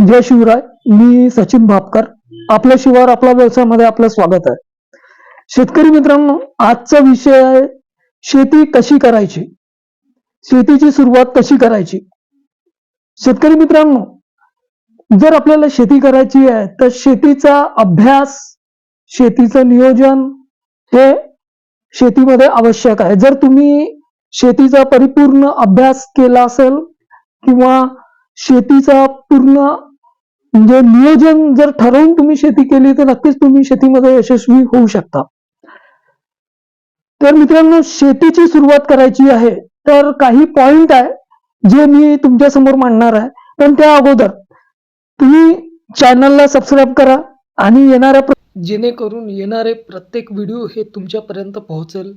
जय शिवराय मी सचिन भापकर. आपल्या शिवार आपला व्यवसायामध्ये आपलं स्वागत आहे. शेतकरी मित्रांनो आजचा विषय आहे शेती कशी करायची? शेतीची सुरुवात कशी करायची? शेतकरी मित्रांनो जर आपल्याला शेती करायची आहे तर शेतीचा अभ्यास शेतीचं नियोजन हे शेतीमध्ये आवश्यक आहे. जर तुम्ही शेतीचा परिपूर्ण अभ्यास केला असेल किंवा शेतीचा पूर्ण म्हणजे नियोजन जर ठरवून तुम्ही शेती केली तर नक्कीच तुम्ही शेतीमध्ये यशस्वी होऊ शकता. तर मित्रांनो शेतीची सुरुवात करायची आहे तर काही पॉइंट आहे जे मी तुमच्यासमोर मांडणार आहे. पण त्या अगोदर तुम्ही चॅनलला सबस्क्राईब करा आणि येणाऱ्या जेणेकरून येणारे प्रत्येक व्हिडिओ हे तुमच्यापर्यंत पोहोचेल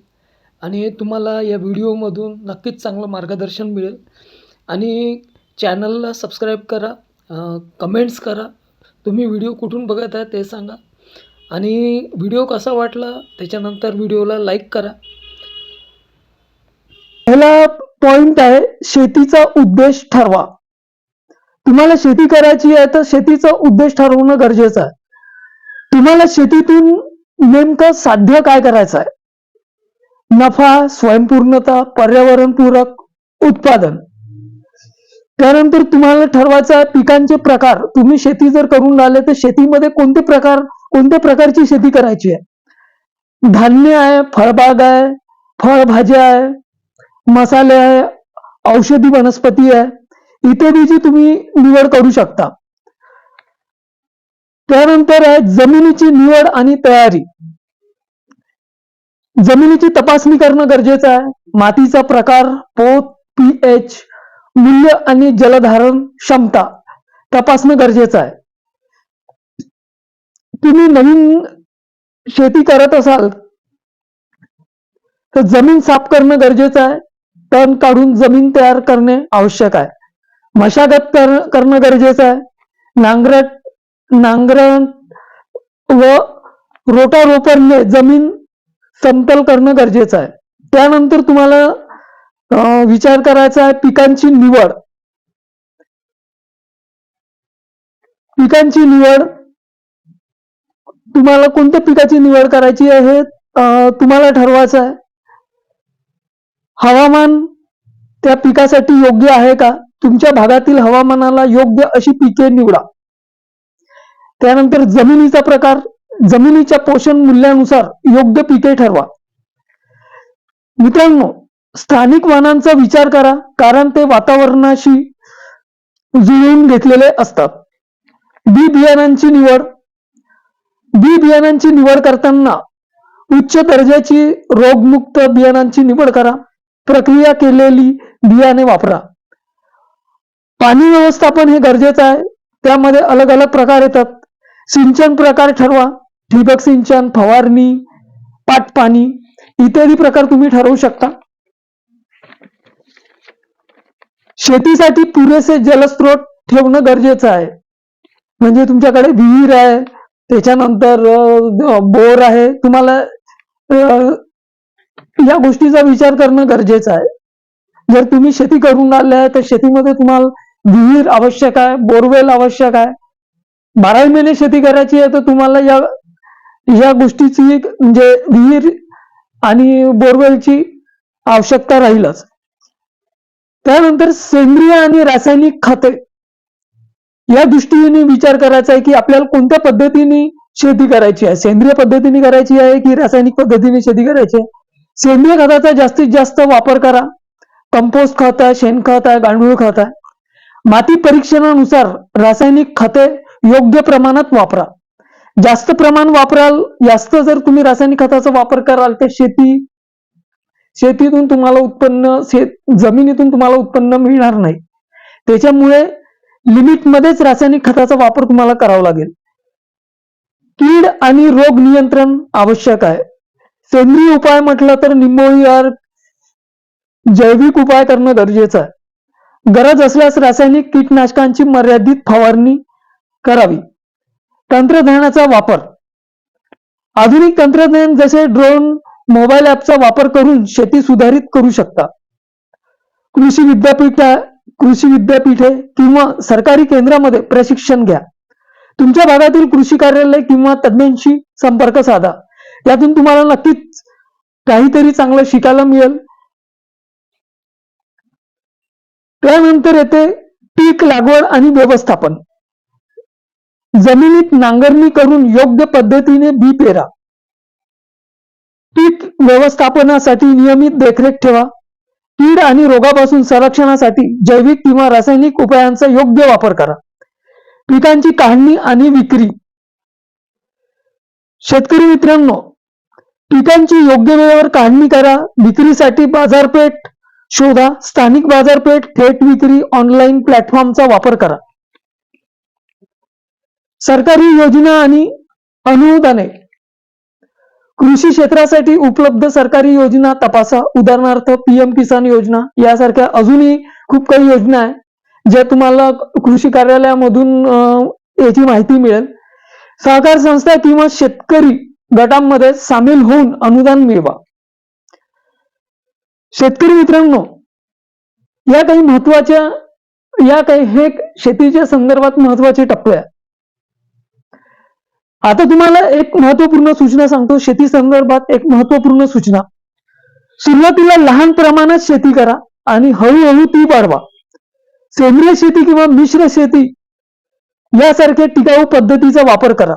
आणि तुम्हाला या व्हिडिओमधून नक्कीच चांगलं मार्गदर्शन मिळेल. आणि चॅनलला सबस्क्राईब करा कमेंट्स करा. तुम्ही व्हिडिओ कुठून बघत आहे ते सांगा. आणि व्हिडिओ कसा वाटला त्याच्यानंतर व्हिडिओला लाईक करा. पहिला पॉइंट आहे शेतीचा उद्देश ठरवा. तुम्हाला शेती करायची आहे तर शेतीचा उद्देश ठरवणं गरजेचं आहे. तुम्हाला शेतीतून नेमकं साध्य काय करायचं आहे? नफा स्वयंपूर्णता पर्यावरणपूरक उत्पादन. त्यानंतर तुम्हाला ठरवायचं आहे पिकांचे प्रकार. तुम्ही शेती जर करून राहिले तर शेतीमध्ये कोणते प्रकार कोणत्या प्रकारची शेती करायची आहे? धान्य आहे फळबाग आहे फळभाज्या आहे मसाले आहे औषधी वनस्पती आहे इत्यादीची तुम्ही निवड करू शकता. त्यानंतर आहे जमिनीची निवड आणि तयारी. जमिनीची तपासणी करणं गरजेचं आहे. मातीचा प्रकार पोत पीएच मूल्य आणि जलधारण क्षमता तपासणं गरजेचं आहे. तुम्ही नवीन शेती करत असाल तर जमीन साफ करणं गरजेचं आहे. तण काढून जमीन तयार करणे आवश्यक आहे. मशागत कर करणं गरजेचं आहे. नांगरट नांगरण व रोटारोपरने जमीन समतल करणं गरजेचं आहे. त्यानंतर तुम्हाला विचार करायचा आहे पिकांची निवड. पिकांची निवड तुम्हाला कोणत्या पिकाची निवड करायची आहे? तुम्हाला ठरवायचं आहे. हवामान त्या पिकासाठी योग्य आहे का? तुमच्या भागातील हवामानाला योग्य अशी पिके निवडा. त्यानंतर जमिनीचा प्रकार जमिनीच्या पोषण मूल्यानुसार योग्य पिके ठरवा. मित्रांनो स्थानिक वाहनांचा विचार करा कारण ते वातावरणाशी जुळवून घेतलेले असतात. बी बियाणांची निवड. बी बियाणांची निवड करताना उच्च दर्जाची रोगमुक्त बियाणांची निवड करा. प्रक्रिया केलेली बियाणे वापरा. पाणी व्यवस्थापन हे गरजेचं आहे. त्यामध्ये अलग अलग प्रकार येतात. सिंचन प्रकार ठरवा. ठिबक सिंचन फवारणी पाटपाणी इत्यादी प्रकार तुम्ही ठरवू शकता. शेतीसाठी पुरेसे जलस्रोत ठेवणं गरजेचं आहे. म्हणजे तुमच्याकडे विहीर आहे त्याच्यानंतर बोर आहे. तुम्हाला या गोष्टीचा विचार करणं गरजेचं आहे. जर तुम्ही शेती करून आले आहे तर शेतीमध्ये तुम्हाला विहीर आवश्यक आहे बोरवेल आवश्यक आहे. बाराही महिने शेती करायची आहे तर तुम्हाला या या गोष्टीची म्हणजे विहीर आणि बोरवेलची आवश्यकता राहीलच. त्यानंतर सेंद्रिय आणि रासायनिक खते. या दृष्टीने विचार करायचा आहे की आपल्याला कोणत्या पद्धतीने शेती करायची आहे? सेंद्रिय पद्धतीने करायची आहे की रासायनिक पद्धतीने शेती करायची आहे? सेंद्रिय खताचा जास्तीत जास्त वापर करा. कंपोस्ट खत आहे शेणखत आहे गांडूळ खत आहे. माती परीक्षणानुसार रासायनिक खते योग्य प्रमाणात वापरा. जास्त प्रमाण वापराल जास्त जर तुम्ही रासायनिक खताचा वापर कराल तर शेती शेतीतून तुम्हाला उत्पन्न शेत जमिनीतून तुम्हाला उत्पन्न मिळणार नाही. त्याच्यामुळे लिमिटमध्येच रासायनिक खताचा वापर तुम्हाला करावा लागेल. कीड आणि रोग नियंत्रण आवश्यक आहे. सेंद्रिय उपाय म्हटलं तर निंबोळी आर जैविक उपाय करणं गरजेचं आहे. गरज असल्यास रासायनिक कीटनाशकांची मर्यादित फवारणी करावी. तंत्रज्ञानाचा वापर. आधुनिक तंत्रज्ञान जसे ड्रोन मोबाईल ऍपचा वापर करून शेती सुधारित करू शकता. कृषी विद्यापीठा कृषी विद्यापीठे किंवा सरकारी केंद्रामध्ये प्रशिक्षण घ्या. तुमच्या भागातील कृषी कार्यालय किंवा तज्ञांशी संपर्क साधा. यातून तुम्हाला नक्कीच काहीतरी चांगलं शिकायला मिळेल. त्यानंतर येते पीक लागवड आणि व्यवस्थापन. जमिनीत नांगरणी करून योग्य पद्धतीने बी पेरा. व्यवस्थापनासाठी नियमित देखरेख ठेवा. कीड आणि रोगापासून संरक्षणासाठी जैविक किंवा रासायनिक उपायांचा योग्य वापर करा. पिकांची काढणी आणि विक्री. शेतकरी मित्रांनो पिकांची योग्य वेळेवर काढणी करा. विक्रीसाठी बाजारपेठ शोधा. स्थानिक बाजारपेठ थेट विक्री ऑनलाईन प्लॅटफॉर्मचा वापर करा. सरकारी योजना आणि अनुदाने. कृषी क्षेत्रासाठी उपलब्ध सरकारी योजना तपासा. उदाहरणार्थ पीएम किसान योजना. यासारख्या अजूनही खूप काही योजना आहे ज्या तुम्हाला कृषी कार्यालयामधून याची माहिती मिळेल. सहकार संस्था किंवा शेतकरी गटांमध्ये सामील होऊन अनुदान मिळवा. शेतकरी मित्रांनो या काही महत्त्वाच्या या काही हे शेतीच्या संदर्भात महत्त्वाचे टप्पे आहेत. आता तुम्हाला एक महत्त्वपूर्ण सूचना सांगतो. शेती संदर्भात एक महत्त्वपूर्ण सूचना. सुरुवातीला लहान प्रमाणात शेती करा आणि हळूहळू ती वाढवा. सेंद्रिय शेती किंवा मिश्र शेती यासारख्या टिकाऊ पद्धतीचा वापर करा.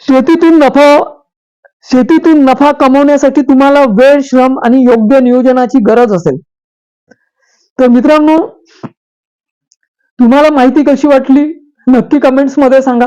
शेतीतून नफा शेतीतून नफा कमवण्यासाठी तुम्हाला वेळ श्रम आणि योग्य नियोजनाची गरज असेल. तर मित्रांनो तुम्हाला माहिती कशी वाटली? नक्की कमेंट्समध्ये सांगा.